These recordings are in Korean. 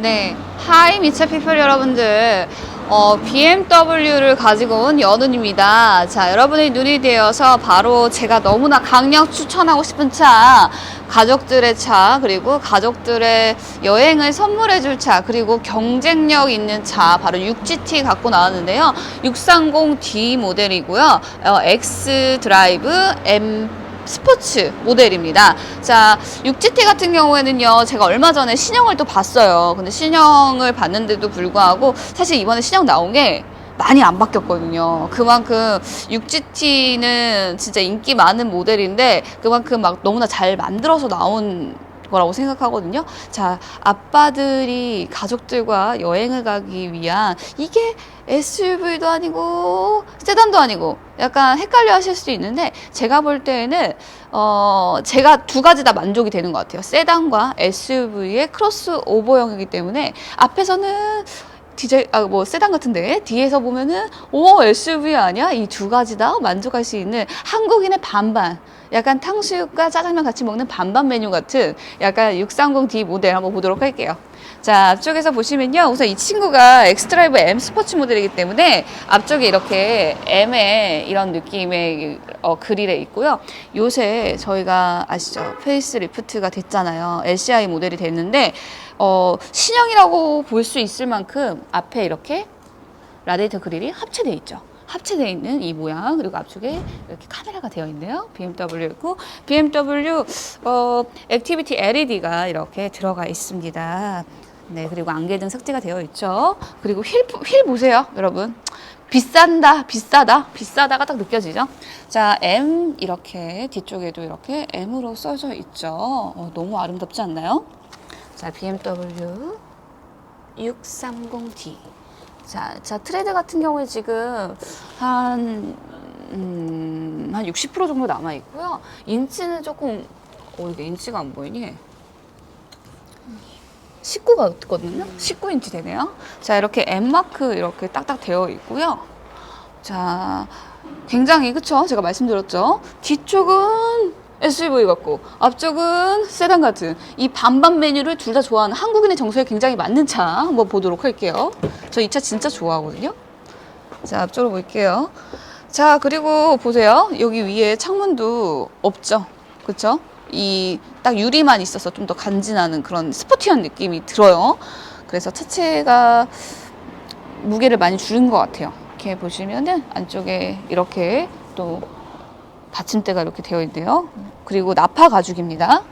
네, 하이 미차 피플 여러분들. 어, BMW를 가지고 온 연운입니다. 자, 여러분의 눈이 되어서 바로 제가 너무나 강력 추천하고 싶은 차, 가족들의 차, 그리고 가족들의 여행을 선물해줄 차, 그리고 경쟁력 있는 차, 바로 6GT 갖고 나왔는데요. 630D 모델이고요. 어, X 드라이브 M 스포츠 모델입니다. 자, 6GT 같은 경우에는요, 제가 얼마 전에 신형을 또 봤어요. 근데 신형을 봤는데도 불구하고, 사실 이번에 신형 나온 게 많이 안 바뀌었거든요. 그만큼 6GT는 진짜 인기 많은 모델인데, 그만큼 막 너무나 잘 만들어서 나온 거라고 생각하거든요. 자, 아빠들이 가족들과 여행을 가기 위한 이게 SUV도 아니고 세단도 아니고 약간 헷갈려 하실 수도 있는데 제가 볼 때에는 어 제가 두 가지 다 만족이 되는 것 같아요. 세단과 SUV의 크로스 오버형이기 때문에 앞에서는 디젤 아 뭐 세단 같은데 뒤에서 보면은 오 SUV 아니야 이 두 가지 다 만족할 수 있는 한국인의 반반 약간 탕수육과 짜장면 같이 먹는 반반 메뉴 같은 약간 630D 모델 한번 보도록 할게요. 자 앞쪽에서 보시면요 우선 이 친구가 엑스드라이브 M 스포츠 모델이기 때문에 앞쪽에 이렇게 M의 이런 느낌의 어, 그릴에 있고요. 요새 저희가 아시죠 페이스 리프트가 됐잖아요. LCI 모델이 됐는데 어, 신형이라고 볼 수 있을 만큼 앞에 이렇게 라디에이터 그릴이 합체되어 있죠. 합체되어 있는 이 모양 그리고 앞쪽에 이렇게 카메라가 되어 있네요. BMW고 BMW 어, 액티비티 LED가 이렇게 들어가 있습니다. 네 그리고 안개등 삭제가 되어 있죠. 그리고 휠, 휠 보세요, 여러분. 비싼다, 비싸다, 비싸다가 딱 느껴지죠? 자, M 이렇게 뒤쪽에도 이렇게 M으로 써져 있죠. 어, 너무 아름답지 않나요? 자, BMW 630D. 자, 자, 트레드 같은 경우에 지금 한, 음, 한 60% 정도 남아 있고요. 인치는 조금, 어, 이게 인치가 안 보이니? 19가 없거든요? 19인치 되네요. 자, 이렇게 M마크 이렇게 딱딱 되어 있고요. 자, 굉장히, 그쵸? 제가 말씀드렸죠? 뒤쪽은 SUV 같고, 앞쪽은 세단 같은 이 반반 메뉴를 둘 다 좋아하는 한국인의 정서에 굉장히 맞는 차 한번 보도록 할게요. 저 이 차 진짜 좋아하거든요. 자, 앞쪽으로 볼게요. 자, 그리고 보세요. 여기 위에 창문도 없죠? 그쵸? 이 딱 유리만 있어서 좀 더 간지나는 그런 스포티한 느낌이 들어요. 그래서 차체가 무게를 많이 줄인 것 같아요. 이렇게 보시면은 안쪽에 이렇게 또 받침대가 이렇게 되어 있네요. 그리고 나파 가죽입니다.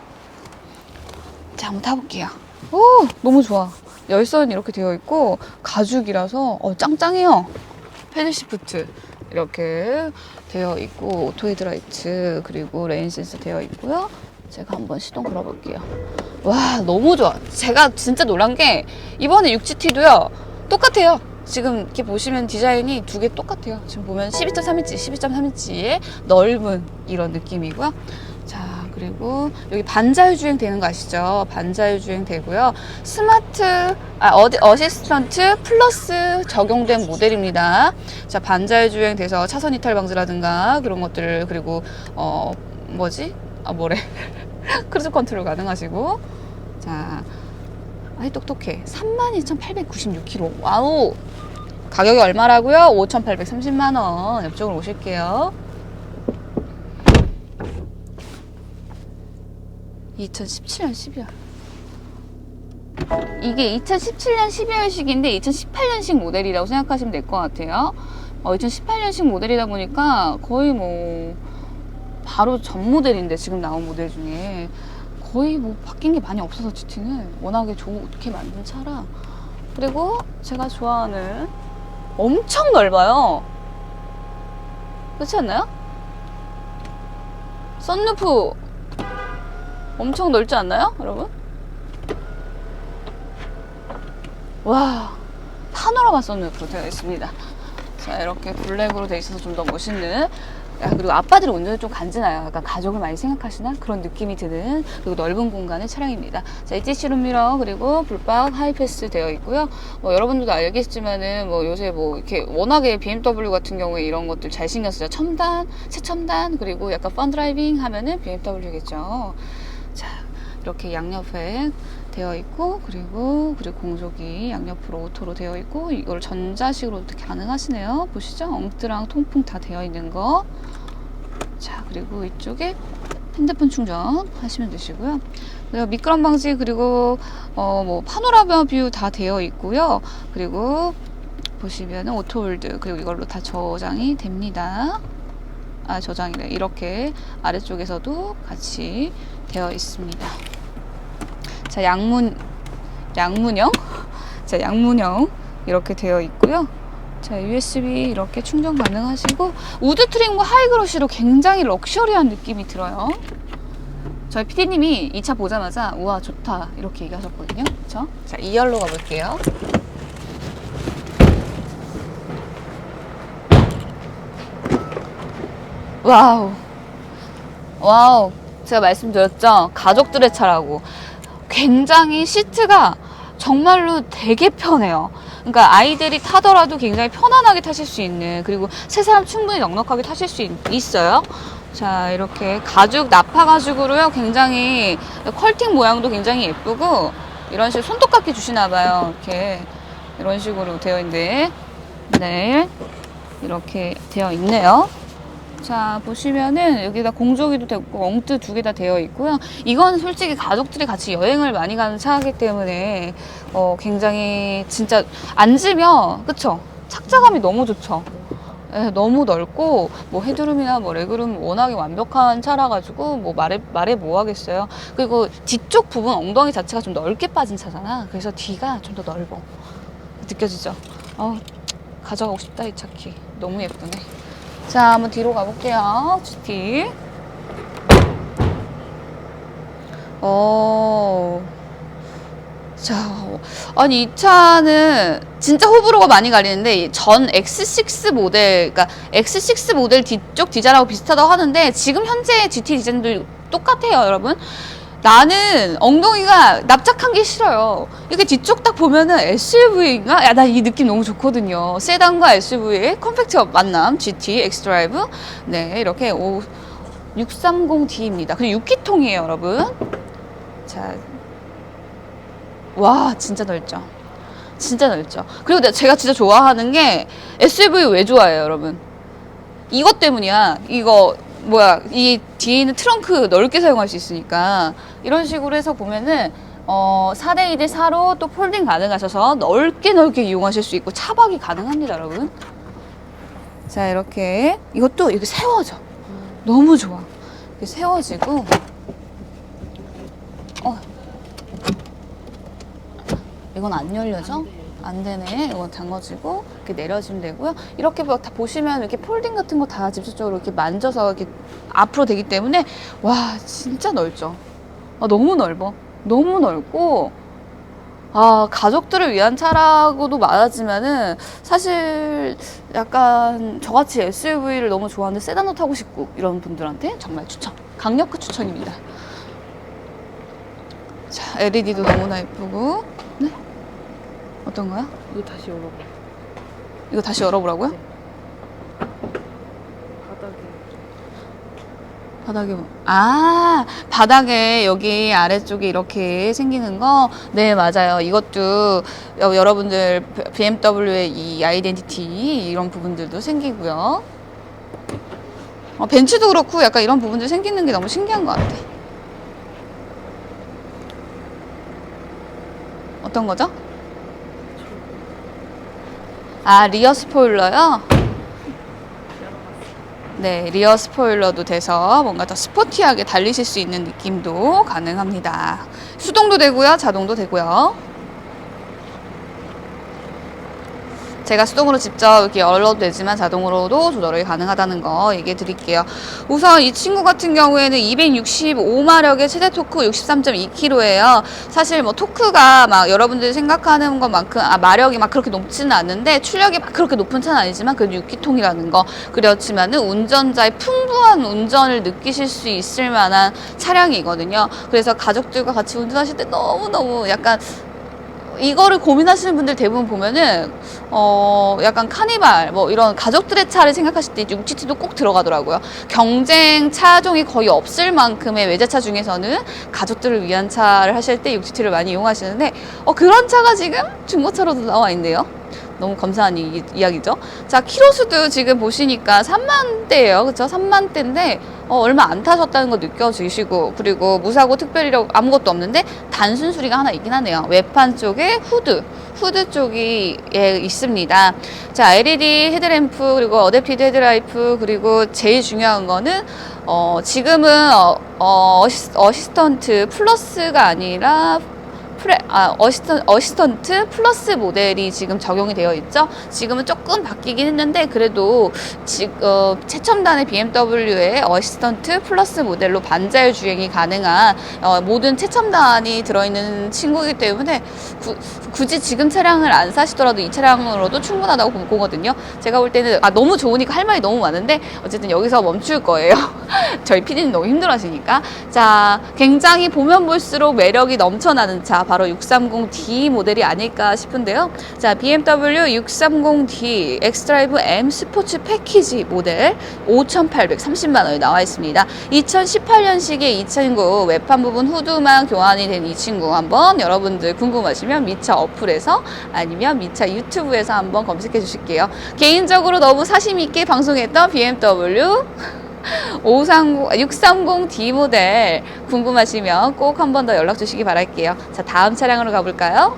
자, 한번 타볼게요. 오, 너무 좋아. 열선 이렇게 되어 있고 가죽이라서 어, 짱짱해요. 패들 시프트 이렇게 되어 있고 오토 헤드라이트 그리고 레인 센서 되어 있고요. 제가 한번 시동 걸어볼게요. 와 너무 좋아. 제가 진짜 놀란 게 이번에 6GT도요 똑같아요. 지금 이렇게 보시면 디자인이 두 개 똑같아요. 지금 보면 12.3인치, 12.3인치의 넓은 이런 느낌이고요. 자 그리고 여기 반자율 주행 되는 거 아시죠? 반자율 주행 되고요. 스마트 아 어디 어시스턴트 플러스 적용된 모델입니다. 자 반자율 주행 돼서 차선 이탈 방지라든가 그런 것들을 그리고 어 뭐지? 아 뭐래? 크루즈 컨트롤 가능하시고 자 아이 똑똑해. 32,896km 와우! 가격이 얼마라고요? 5,830만 원. 옆쪽으로 오실게요. 2017년 12월. 이게 2017년 12월식인데 2018년식 모델이라고 생각하시면 될 것 같아요. 어, 2018년식 모델이다 보니까 거의 뭐 바로 전 모델인데 지금 나온 모델 중에 거의 뭐 바뀐 게 많이 없어서 GT는 워낙에 좋게 만든 차라 그리고 제가 좋아하는 엄청 넓어요 그렇지 않나요? 썬루프 엄청 넓지 않나요 여러분? 와 파노라마 썬루프로 되어 있습니다 자 이렇게 블랙으로 되어 있어서 좀 더 멋있는 야, 그리고 아빠들이 운전을 좀 간지나요. 약간 가족을 많이 생각하시나 그런 느낌이 드는 그리고 넓은 공간의 차량입니다. 자, 이티시 룸미러 그리고 불박 하이패스 되어 있고요. 뭐 여러분들도 알겠지만은 뭐 요새 뭐 이렇게 워낙에 BMW 같은 경우에 이런 것들 잘 신경 쓰죠. 첨단, 최첨단 그리고 약간 펀 드라이빙 하면은 BMW겠죠. 자, 이렇게 양옆에 되어 있고 그리고 그리고 공조기 양옆으로 오토로 되어 있고 이걸 전자식으로도 가능하시네요. 보시죠? 엉뜨랑 통풍 다 되어 있는 거. 자 그리고 이쪽에 핸드폰 충전 하시면 되시고요. 그리고 미끄럼 방지 그리고 어 뭐 파노라마 뷰 다 되어 있고요. 그리고 보시면은 오토홀드 그리고 이걸로 다 저장이 됩니다. 아 저장이래 이렇게 아래쪽에서도 같이 되어 있습니다. 자 양문 양문형 자 양문형 이렇게 되어 있고요. 자 USB 이렇게 충전 가능하시고 우드 트림과 하이그로시로 굉장히 럭셔리한 느낌이 들어요. 저희 PD님이 이 차 보자마자 우와 좋다 이렇게 얘기하셨거든요. 그렇죠? 자 2열로 가볼게요. 와우. 와우. 제가 말씀드렸죠. 가족들의 차라고. 굉장히 시트가 정말로 되게 편해요. 그러니까 아이들이 타더라도 굉장히 편안하게 타실 수 있는 그리고 세 사람 충분히 넉넉하게 타실 수 있, 있어요. 자 이렇게 가죽 나파 가죽으로요. 굉장히 컬팅 모양도 굉장히 예쁘고 이런 식으로 손톱깎이 주시나 봐요. 이렇게 이런 식으로 되어 있는데 네 이렇게 되어 있네요. 자 보시면은 여기다 공조기도 되고 엉뜨 두 개 다 되어 있고요. 이건 솔직히 가족들이 같이 여행을 많이 가는 차이기 때문에 어 굉장히 진짜 앉으면 그쵸 착자감이 너무 좋죠. 예, 너무 넓고 뭐 헤드룸이나 뭐 레그룸 워낙에 완벽한 차라 가지고 뭐 말해 말해 뭐 하겠어요. 그리고 뒤쪽 부분 엉덩이 자체가 좀 넓게 빠진 차잖아. 그래서 뒤가 좀 더 넓어. 느껴지죠? 어 가져가고 싶다 이 차키. 너무 예쁘네. 자, 한번 뒤로 가볼게요. GT. 어. 자, 아니 이 차는 진짜 호불호가 많이 갈리는데 이전 X6 모델, 그러니까 X6 모델 뒤쪽 디자인하고 비슷하다고 하는데 지금 현재 GT 디자인도 똑같아요, 여러분. 나는 엉덩이가 납작한 게 싫어요. 이렇게 뒤쪽 딱 보면은 SUV인가? 야, 나 이 느낌 너무 좋거든요. 세단과 SUV의 컴팩트 만남 GT 엑스드라이브. 네, 이렇게 5 630D입니다. 그리고 6기통이에요, 여러분. 자, 와, 진짜 넓죠. 진짜 넓죠. 그리고 내- 제가 진짜 좋아하는 게 SUV 왜 좋아해요, 여러분? 이것 때문이야. 이거 뭐야 이 뒤에 있는 트렁크 넓게 사용할 수 있으니까 이런 식으로 해서 보면은 어 4대 2대 4로 또 폴딩 가능하셔서 넓게 넓게 이용하실 수 있고 차박이 가능합니다, 여러분. 자 이렇게 이것도 이렇게 세워져. 너무 좋아. 이렇게 세워지고 어 이건 안 열려져? 안 되네. 이건 잠궈지고 이렇게 내려지면 되고요. 이렇게 뭐다 보시면 이렇게 폴딩 같은 거 다 직접적으로 이렇게 만져서 이렇게 앞으로 되기 때문에 와 진짜 넓죠. 아, 너무 넓어. 너무 넓고 아 가족들을 위한 차라고도 말하지만은 사실 약간 저같이 SUV를 너무 좋아하는데 세단도 타고 싶고 이런 분들한테 정말 추천. 강력한 추천입니다. 자 LED도 너무나 예쁘고 네 어떤 거야? 이거 다시 열어봐. 이거 다시 열어보라고요? 바닥에. 바닥에 뭐- 아 바닥에 여기 아래쪽에 이렇게 생기는 거 네 맞아요 이것도 여- 여러분들 BMW의 이 아이덴티티 이런 부분들도 생기고요 어, 벤츠도 그렇고 약간 이런 부분들 생기는 게 너무 신기한 것 같아 어떤 거죠? 아 리어 스포일러요? 네, 리어 스포일러도 돼서 뭔가 더 스포티하게 달리실 수 있는 느낌도 가능합니다. 수동도 되고요, 자동도 되고요. 제가 수동으로 직접 이렇게 열어도 되지만 자동으로도 조절이 가능하다는 거 얘기해 드릴게요. 우선 이 친구 같은 경우에는 265마력의 최대 토크 63.2kg예요. 사실 뭐 토크가 막 여러분들이 생각하는 것만큼 아, 마력이 막 그렇게 높지는 않는데 출력이 막 그렇게 높은 차는 아니지만 그래도 6기통이라는 거 그렇지만은 운전자의 풍부한 운전을 느끼실 수 있을 만한 차량이거든요. 그래서 가족들과 같이 운전하실 때 너무너무 약간 이거를 고민하시는 분들 대부분 보면은 어 약간 카니발 뭐 이런 가족들의 차를 생각하실 때 6GT도 꼭 들어가더라고요. 경쟁 차종이 거의 없을 만큼의 외제차 중에서는 가족들을 위한 차를 하실 때 6GT를 많이 이용하시는데 어 그런 차가 지금 중고차로도 나와 있네요. 너무 감사한 이, 이야기죠. 자, 키로수도 지금 보시니까 3만 대예요. 그쵸? 3만 대인데 어, 얼마 안 타셨다는 거 느껴지시고 그리고 무사고 특별히라고 아무것도 없는데 단순 수리가 하나 있긴 하네요. 외판 쪽에 후드 후드 쪽이 예, 있습니다. 자, LED 헤드램프 그리고 어댑티드 헤드라이프 그리고 제일 중요한 거는 어, 지금은 어, 어, 어시스, 어시스턴트 플러스가 아니라 프레, 아, 어시스턴, 어시스턴트 플러스 모델이 지금 적용이 되어 있죠. 지금은 조금 바뀌긴 했는데 그래도 지, 어, 최첨단의 BMW의 어시스턴트 플러스 모델로 반자율 주행이 가능한 어, 모든 최첨단이 들어있는 친구이기 때문에 구, 굳이 지금 차량을 안 사시더라도 이 차량으로도 충분하다고 보- 보거든요. 제가 볼 때는 아, 너무 좋으니까 할 말이 너무 많은데 어쨌든 여기서 멈출 거예요. 저희 PD님 너무 힘들어하시니까. 자, 굉장히 보면 볼수록 매력이 넘쳐나는 차 630D 모델이 아닐까 싶은데요. 자, BMW 630D 엑스드라이브 M 스포츠 패키지 모델 5,830만 원에 나와 있습니다. 2018년식의 이 친구 외판 부분 후드만 교환이 된 이 친구 한번 여러분들 궁금하시면 미차 어플에서 아니면 미차 유튜브에서 한번 검색해 주실게요. 개인적으로 너무 사심 있게 방송했던 BMW 530, 630D 모델 궁금하시면 꼭 한 번 더 연락 주시기 바랄게요. 자, 다음 차량으로 가볼까요?